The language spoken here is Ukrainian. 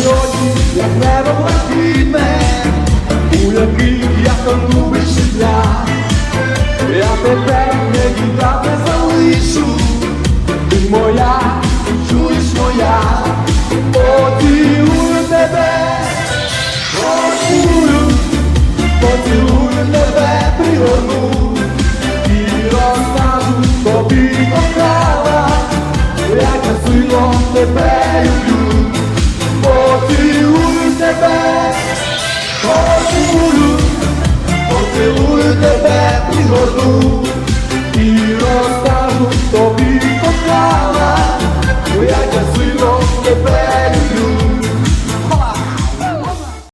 сьогодні, як небо блакитне, у яких я тону життя, я тебе не віддав, не залишу, ти моя, чуєш моя, поцілую тебе, поцілую, поцілую тебе, пригорну. І розкажу тобі кохала, як я сильно тебе люблю. поцілую, поцілую тебе пригоду і розкажу тобі покала, твоя сином тебе.